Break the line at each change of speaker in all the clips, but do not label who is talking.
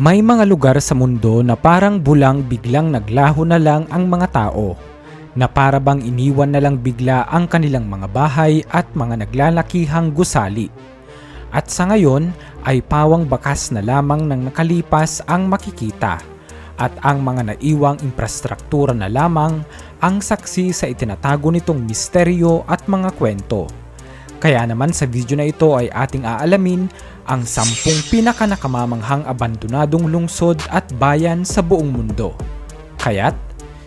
May mga lugar sa mundo na parang bulang biglang naglaho na lang ang mga tao. Na para bang iniwan na lang bigla ang kanilang mga bahay at mga naglalakihang gusali. At sa ngayon ay pawang bakas na lamang ng nakalipas ang makikita at ang mga naiwang infrastruktura na lamang ang saksi sa itinatago nitong misteryo at mga kwento. Kaya naman sa video na ito ay ating aalamin ang sampung pinakanakamamanghang abandonadong lungsod at bayan sa buong mundo. Kaya't,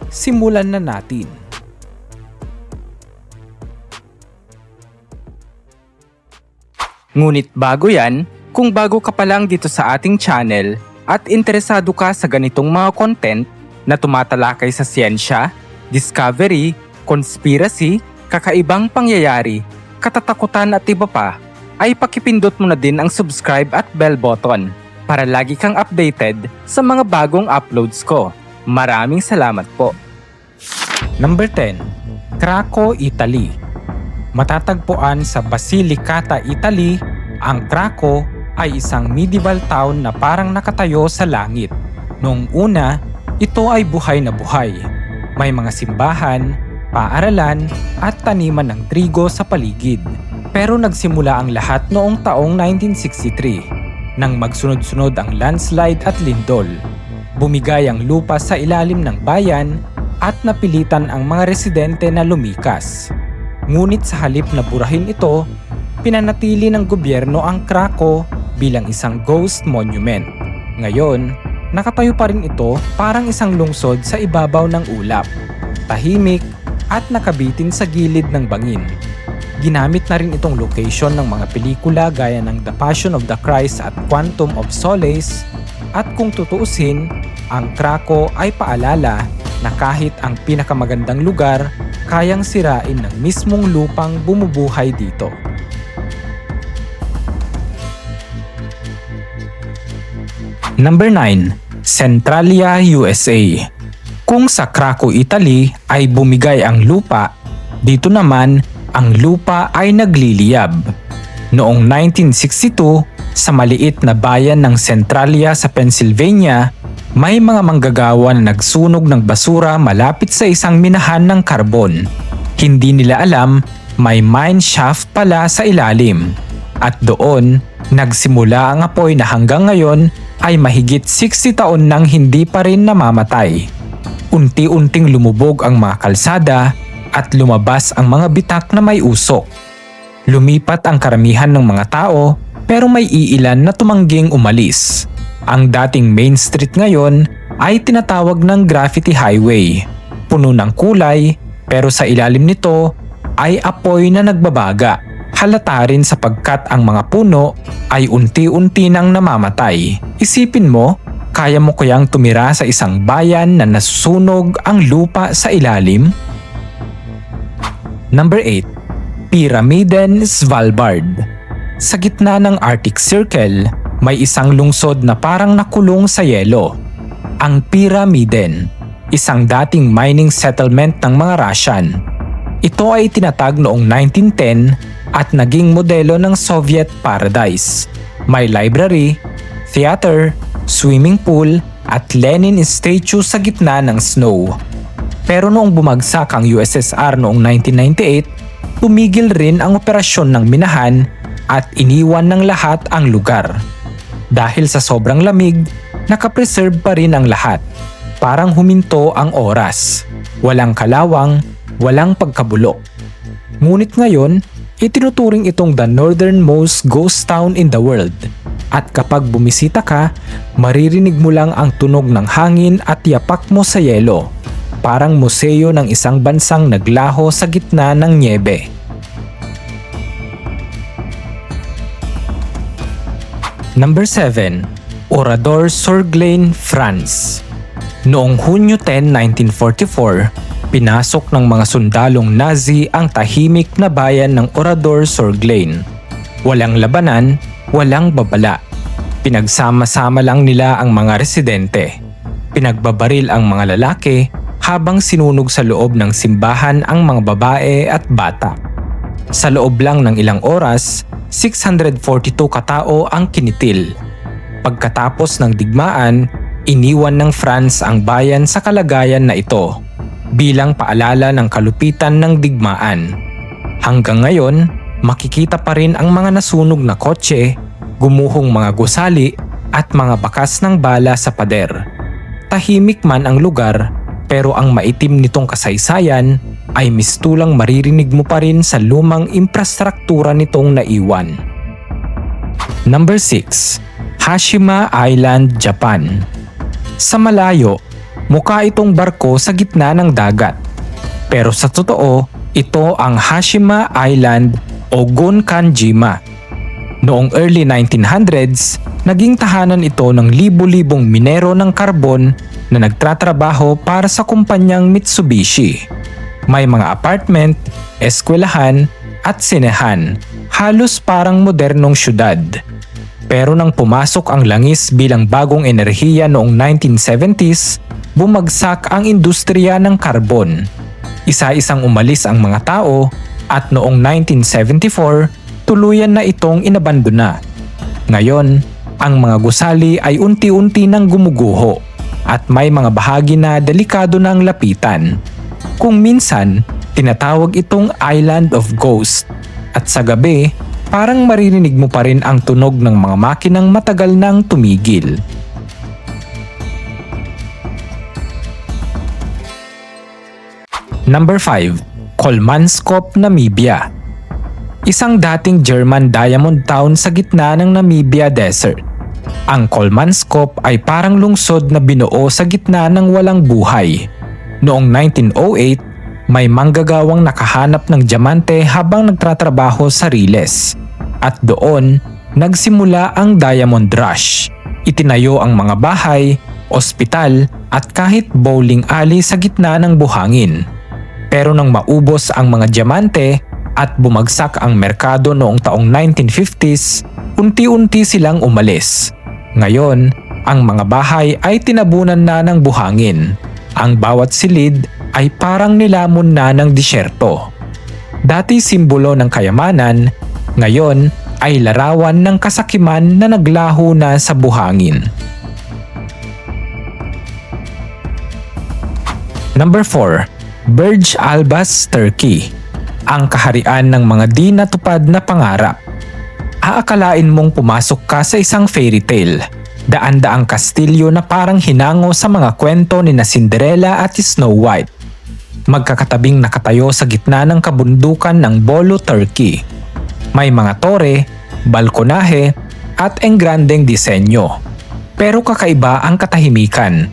simulan na natin.
Ngunit bago yan, kung bago ka pa lang dito sa ating channel at interesado ka sa ganitong mga content na tumatalakay sa siyensya, discovery, conspiracy, kakaibang pangyayari, katatakutan at iba pa, ay pakipindot mo na din ang subscribe at bell button para lagi kang updated sa mga bagong uploads ko. Maraming salamat po.
Number 10. Craco, Italy Matatagpuan sa Basilicata, Italy, ang Craco ay isang medieval town na parang nakatayo sa langit. Noong una, ito ay buhay na buhay. May mga simbahan, paaralan at taniman ng trigo sa paligid. Pero nagsimula ang lahat noong taong 1963 nang magsunod-sunod ang landslide at lindol. Bumigay ang lupa sa ilalim ng bayan at napilitan ang mga residente na lumikas. Ngunit sa halip na burahin ito, pinanatili ng gobyerno ang Krakow bilang isang ghost monument. Ngayon, nakatayo pa rin ito parang isang lungsod sa ibabaw ng ulap. Tahimik at nakabitin sa gilid ng bangin. Ginamit na rin itong location ng mga pelikula gaya ng The Passion of the Christ at Quantum of Solace at kung tutuusin, ang Krakow ay paalala na kahit ang pinakamagandang lugar, kayang sirain ng mismong lupang bumubuhay dito. Number 9. Centralia, USA Kung sa Krakow, Italy ay bumigay ang lupa, dito naman ang lupa ay nagliliyab. Noong 1962, sa maliit na bayan ng Centralia sa Pennsylvania, may mga manggagawa na nagsunog ng basura malapit sa isang minahan ng karbon. Hindi nila alam may mine shaft pala sa ilalim. At doon, nagsimula ang apoy na hanggang ngayon ay mahigit 60 taon nang hindi pa rin namamatay. Unti-unting lumubog ang mga kalsada at lumabas ang mga bitak na may usok. Lumipat ang karamihan ng mga tao pero may iilan na tumangging umalis. Ang dating Main Street ngayon ay tinatawag ng graffiti highway. Puno ng kulay pero sa ilalim nito ay apoy na nagbabaga. Halata rin sapagkat ang mga puno ay unti-unti nang namamatay. Isipin mo, kaya mo kayang tumira sa isang bayan na nasusunog ang lupa sa ilalim? Number 8. Pyramiden Svalbard Sa gitna ng Arctic Circle, may isang lungsod na parang nakulong sa yelo. Ang Pyramiden, isang dating mining settlement ng mga Russian. Ito ay tinatag noong 1910 at naging modelo ng Soviet paradise. May library, theater, swimming pool at Lenin statue sa gitna ng snow. Pero noong bumagsak ang USSR noong 1998, tumigil rin ang operasyon ng minahan at iniwan ng lahat ang lugar. Dahil sa sobrang lamig, nakapreserve pa rin ang lahat. Parang huminto ang oras. Walang kalawang, walang pagkabulok. Ngunit ngayon, itinuturing itong the northernmost ghost town in the world. At kapag bumisita ka, maririnig mo lang ang tunog ng hangin at yapak mo sa yelo. Parang museo ng isang bansang naglaho sa gitna ng niebe. Number 7. Orador Sorglain, France Noong Hunyo 10, 1944, pinasok ng mga sundalong Nazi ang tahimik na bayan ng Orador Sorglain. Walang labanan, walang babala. Pinagsama-sama lang nila ang mga residente. Pinagbabaril ang mga lalaki habang sinunog sa loob ng simbahan ang mga babae at bata. Sa loob lang ng ilang oras, 642 katao ang kinitil. Pagkatapos ng digmaan, iniwan ng France ang bayan sa kalagayan na ito bilang paalala ng kalupitan ng digmaan. Hanggang ngayon, makikita pa rin ang mga nasunog na kotse, gumuhong mga gusali at mga bakas ng bala sa pader. Tahimik man ang lugar pero ang maitim nitong kasaysayan ay mistulang maririnig mo pa rin sa lumang infrastruktura nitong naiwan. Number 6. Hashima Island, Japan Sa malayo, mukha itong barko sa gitna ng dagat. Pero sa totoo, ito ang Hashima Island o Gonkanjima. Noong early 1900s, naging tahanan ito ng libu-libong minero ng karbon na nagtratrabaho para sa kumpanyang Mitsubishi. May mga apartment, eskwelahan at sinehan, halos parang modernong syudad. Pero nang pumasok ang langis bilang bagong enerhiya noong 1970s, bumagsak ang industriya ng karbon. Isa-isang umalis ang mga tao at noong 1974, tuluyan na itong inabandona. Ngayon, ang mga gusali ay unti-unti nang gumuguho at may mga bahagi na delikado ng lapitan. Kung minsan, tinatawag itong Island of Ghost at sa gabi, parang maririnig mo pa rin ang tunog ng mga makinang matagal nang tumigil. Number 5. Kolmanskop, Namibia Isang dating German diamond town sa gitna ng Namibia Desert. Ang Kolmanskop ay parang lungsod na binuo sa gitna ng walang buhay. Noong 1908, may manggagawang nakahanap ng diamante habang nagtratrabaho sa Riles. At doon, nagsimula ang Diamond Rush. Itinayo ang mga bahay, ospital at kahit bowling alley sa gitna ng buhangin. Pero nang maubos ang mga diamante at bumagsak ang merkado noong taong 1950s, unti-unti silang umalis. Ngayon, ang mga bahay ay tinabunan na ng buhangin. Ang bawat silid ay parang nilamon na ng disyerto. Dati simbolo ng kayamanan, ngayon ay larawan ng kasakiman na naglaho na sa buhangin. Number 4. Burj Albas, Turkey. Ang kaharian ng mga di natupad na pangarap. Aakalain mong pumasok ka sa isang fairy tale. Daan-daang kastilyo na parang hinango sa mga kwento ni na Cinderella at Snow White. Magkakatabing nakatayo sa gitna ng kabundukan ng Bolo, Turkey. May mga tore, balkonahe, at engrandeng disenyo. Pero kakaiba ang katahimikan.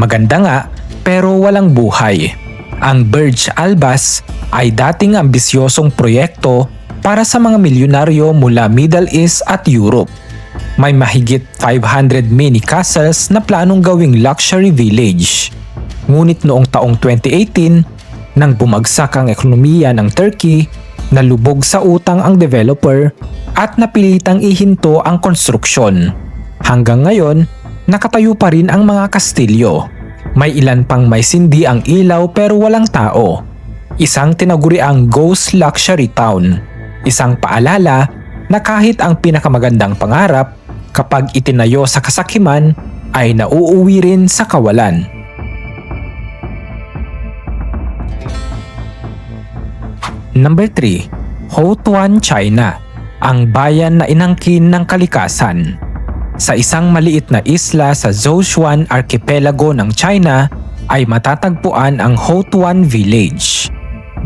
Maganda nga, pero walang buhay. Ang Burj Albas ay dating ambisyosong proyekto para sa mga milyonaryo mula Middle East at Europe. May mahigit 500 mini castles na planong gawing luxury village. Ngunit noong taong 2018, nang bumagsak ang ekonomiya ng Turkey, nalubog sa utang ang developer at napilitang ihinto ang konstruksyon. Hanggang ngayon, nakatayo pa rin ang mga kastilyo. May ilan pang may sindi ang ilaw pero walang tao. Isang tinaguri ang Ghost Luxury Town. Isang paalala na kahit ang pinakamagandang pangarap kapag itinayo sa kasakiman ay nauuwi rin sa kawalan. Number 3. Hotuan, China. Ang bayan na inangkin ng kalikasan. Sa isang maliit na isla sa Zhoushuan Archipelago ng China ay matatagpuan ang Hotuan Village.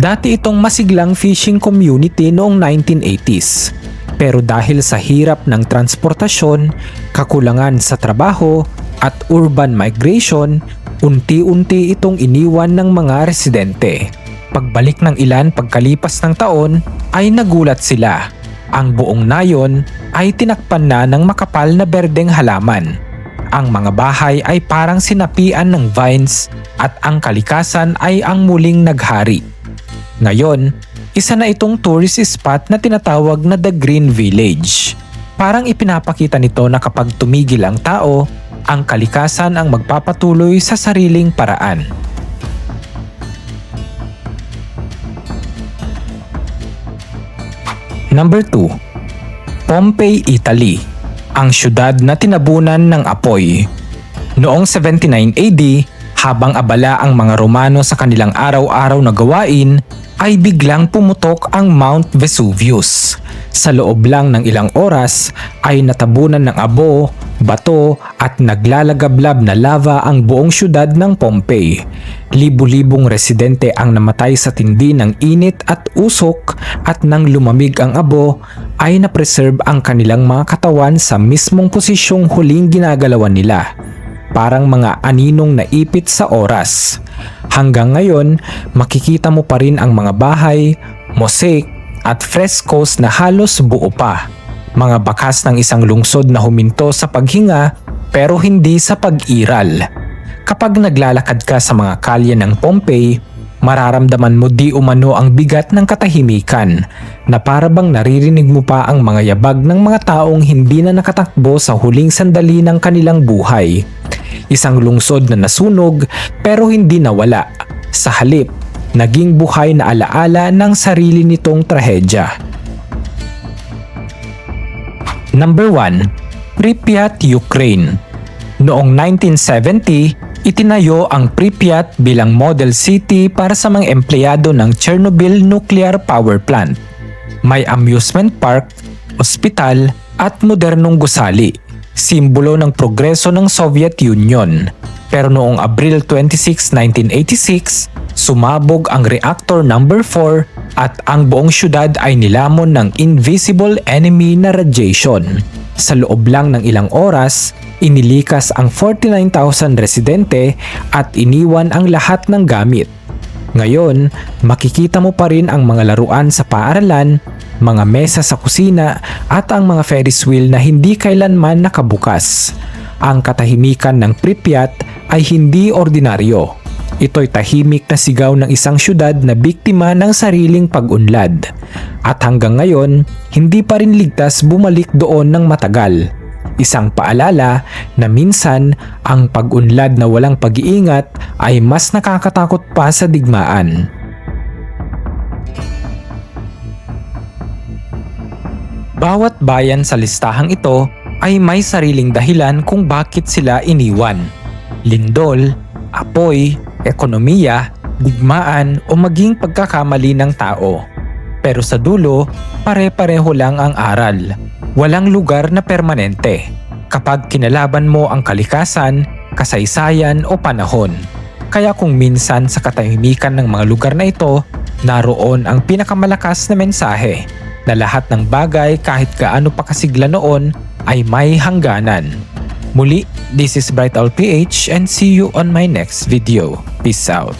Dati itong masiglang fishing community noong 1980s. Pero dahil sa hirap ng transportasyon, kakulangan sa trabaho at urban migration, unti-unti itong iniwan ng mga residente. Pagbalik ng ilan pagkalipas ng taon ay nagulat sila. Ang buong nayon ay tinakpan na ng makapal na berdeng halaman. Ang mga bahay ay parang sinapian ng vines at ang kalikasan ay ang muling naghari. Ngayon, isa na itong tourist spot na tinatawag na The Green Village. Parang ipinapakita nito na kapag tumigil ang tao, ang kalikasan ang magpapatuloy sa sariling paraan. Number 2. Pompey, Italy. ang syudad na tinabunan ng apoy. Noong 79 AD, habang abala ang mga Romano sa kanilang araw-araw na gawain, ay biglang pumutok ang Mount Vesuvius. Sa loob lang ng ilang oras ay natabunan ng abo, bato at naglalagablab na lava ang buong syudad ng Pompeii. Libu-libong residente ang namatay sa tindi ng init at usok at nang lumamig ang abo ay napreserve ang kanilang mga katawan sa mismong posisyong huling ginagalawan nila parang mga aninong naipit sa oras. Hanggang ngayon, makikita mo pa rin ang mga bahay, mosaic at frescoes na halos buo pa. Mga bakas ng isang lungsod na huminto sa paghinga pero hindi sa pag-iral. Kapag naglalakad ka sa mga kalye ng Pompeii, mararamdaman mo di umano ang bigat ng katahimikan na parabang naririnig mo pa ang mga yabag ng mga taong hindi na nakatakbo sa huling sandali ng kanilang buhay. Isang lungsod na nasunog pero hindi nawala. Sa halip, naging buhay na alaala ng sarili nitong trahedya. Number 1. Pripyat, Ukraine Noong 1970, itinayo ang Pripyat bilang model city para sa mga empleyado ng Chernobyl Nuclear Power Plant. May amusement park, ospital at modernong gusali, simbolo ng progreso ng Soviet Union. Pero noong Abril 26, 1986, sumabog ang reactor number 4 at ang buong syudad ay nilamon ng invisible enemy na radiation. Sa loob lang ng ilang oras, inilikas ang 49,000 residente at iniwan ang lahat ng gamit. Ngayon, makikita mo pa rin ang mga laruan sa paaralan, mga mesa sa kusina at ang mga Ferris wheel na hindi kailanman nakabukas. Ang katahimikan ng Pripyat ay hindi ordinaryo. Ito'y tahimik na sigaw ng isang syudad na biktima ng sariling pag-unlad. At hanggang ngayon, hindi pa rin ligtas bumalik doon ng matagal. Isang paalala na minsan ang pag-unlad na walang pag-iingat ay mas nakakatakot pa sa digmaan. Bawat bayan sa listahang ito ay may sariling dahilan kung bakit sila iniwan. Lindol, apoy, ekonomiya, digmaan o maging pagkakamali ng tao. Pero sa dulo, pare-pareho lang ang aral. Walang lugar na permanente kapag kinalaban mo ang kalikasan, kasaysayan o panahon. Kaya kung minsan sa katahimikan ng mga lugar na ito, naroon ang pinakamalakas na mensahe na lahat ng bagay kahit gaano pa kasigla noon ay may hangganan. Muli, this is Bright PH and see you on my next video. Peace out.